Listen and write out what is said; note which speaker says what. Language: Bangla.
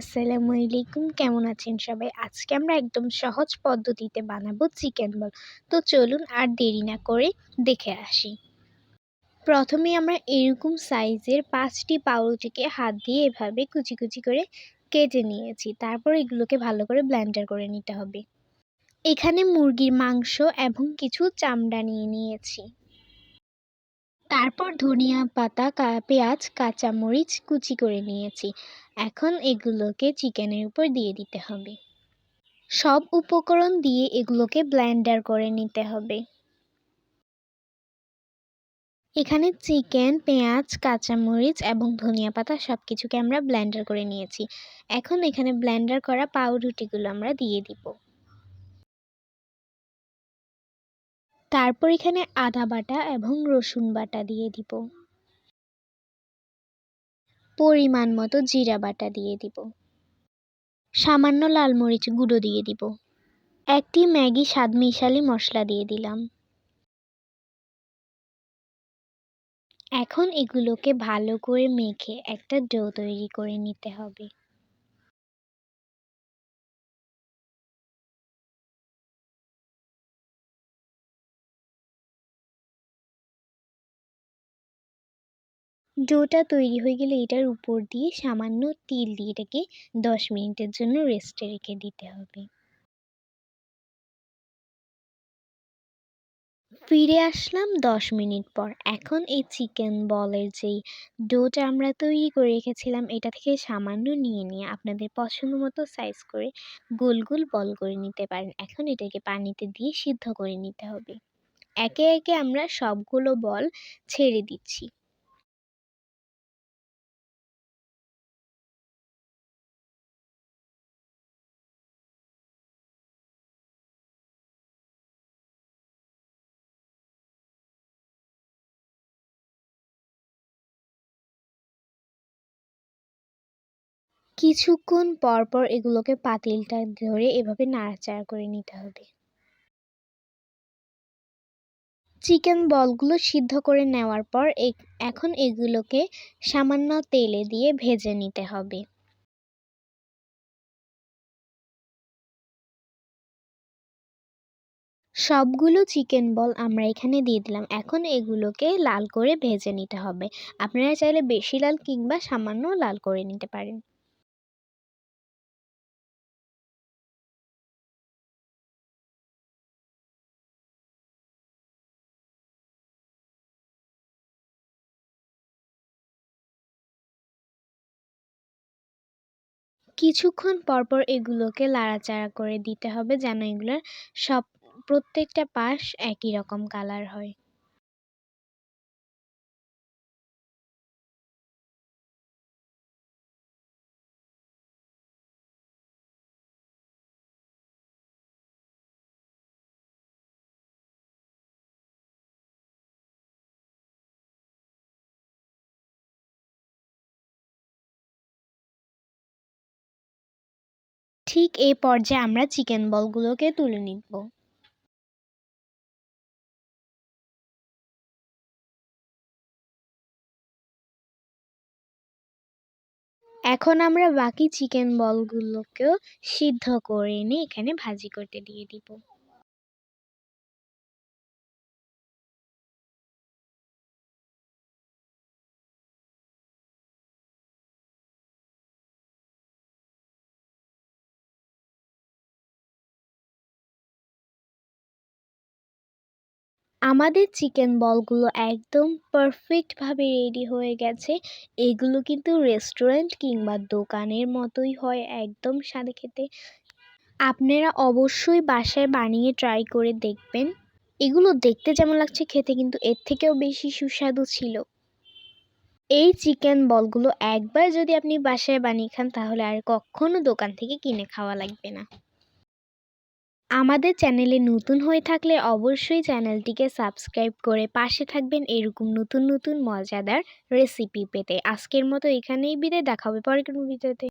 Speaker 1: আসসালামু আলাইকুম কেমন আছেন সবাই? আজকে আমরা একদম সহজ পদ্ধতিতে বানাবো চিকেন বল। তো চলুন আর দেরি না করে দেখে আসি। প্রথমে আমরা এরকম সাইজের পাঁচটি পাউরুটিকে হাত দিয়ে এভাবে কুচি কুচি করে কেটে নিয়েছি। তারপর এগুলোকে ভালো করে ব্ল্যান্ডার করে নিতে হবে। এখানে মুরগির মাংস এবং কিছু চামড়া নিয়ে নিয়েছি। তারপর ধনিয়া পাতা পেঁয়াজ, কাঁচামরিচ কুচি করে নিয়েছি। এখন এগুলোকে চিকেনের উপর দিয়ে দিতে হবে। সব উপকরণ দিয়ে এগুলোকে ব্লেন্ডার করে নিতে হবে। এখানে চিকেন, পেঁয়াজ, কাঁচামরিচ এবং ধনিয়া পাতা সব কিছুকে আমরা ব্লেন্ডার করে নিয়েছি। এখন এখানে ব্লেন্ডার করা পাউরুটিগুলো আমরা দিয়ে দিব। তারপর এখানে আদা বাটা এবং রসুন বাটা দিয়ে দিব। পরিমাণ মতো জিরা বাটা দিয়ে দিব। সামান্য লাল মরিচ গুঁড়ো দিয়ে দিব। একটি ম্যাগি স্বাদ মিশালি মশলা দিয়ে দিলাম। এখন এগুলোকে ভালো করে মেখে একটা ডো তৈরি করে নিতে হবে। ডোটা তৈরি হয়ে গেলে এটার উপর দিয়ে সামান্য তিল দিয়ে এটাকে দশ মিনিটের জন্য রেস্টে রেখে দিতে হবে। ফিরে আসলাম দশ মিনিট পর। এখন এই চিকেন বলের যেই ডোটা আমরা তৈরি করে রেখেছিলাম, এটা থেকে সামান্য নিয়ে নিয়ে আপনাদের পছন্দ মতো সাইজ করে গোল গোল বল করে নিতে পারেন। এখন এটাকে পানিতে দিয়ে সিদ্ধ করে নিতে হবে। একে একে আমরা সবগুলো বল ছেড়ে দিচ্ছি। কিছুক্ষণ পর পর এগুলোকে পাতিলটা ধরে এভাবে নাড়াচাড়া করে নিতে হবে। চিকেন বলগুলো সিদ্ধ করে নেওয়ার পর এখন এগুলোকে সামান্য তেলে দিয়ে ভেজে নিতে হবে। সবগুলো চিকেন বল আমরা এখানে দিয়ে দিলাম। এখন এগুলোকে লাল করে ভেজে নিতে হবে। আপনারা চাইলে বেশি লাল কিংবা সামান্য লাল করে নিতে পারেন। কিছুক্ষণ পরপর এগুলোকে লাড়াচাড়া করে দিতে হবে যেন এগুলোর সব, প্রত্যেকটা পাশ একই রকম কালার হয়। ঠিক এই পর্যায়ে আমরা চিকেন বলগুলোকে তুলে নিব। এখন আমরা বাকি চিকেন বলগুলোকেও সিদ্ধ করে এনে এখানে ভাজি করতে দিয়ে দিব। আমাদের চিকেন বলগুলো একদম পারফেক্টভাবে রেডি হয়ে গেছে। এগুলো কিন্তু রেস্টুরেন্ট কিংবা দোকানের মতোই হয়, একদম স্বাদে খেতে। আপনারা অবশ্যই বাসায় বানিয়ে ট্রাই করে দেখবেন। এগুলো দেখতে যেমন লাগছে, খেতে কিন্তু এর থেকেও বেশি সুস্বাদু ছিল। এই চিকেন বলগুলো একবার যদি আপনি বাসায় বানিয়ে খান, তাহলে আর কখনো দোকান থেকে কিনে খাওয়া লাগবে না। আমাদের চ্যানেলে নতুন হয়ে থাকলে অবশ্যই চ্যানেলটিকে সাবস্ক্রাইব করে পাশে থাকবেন এরকম নতুন নতুন, মজাদার রেসিপি পেতে। আজকের মতো এখানেই বিদায়। দেখা হবে পরে কোনো ভিডিওতে।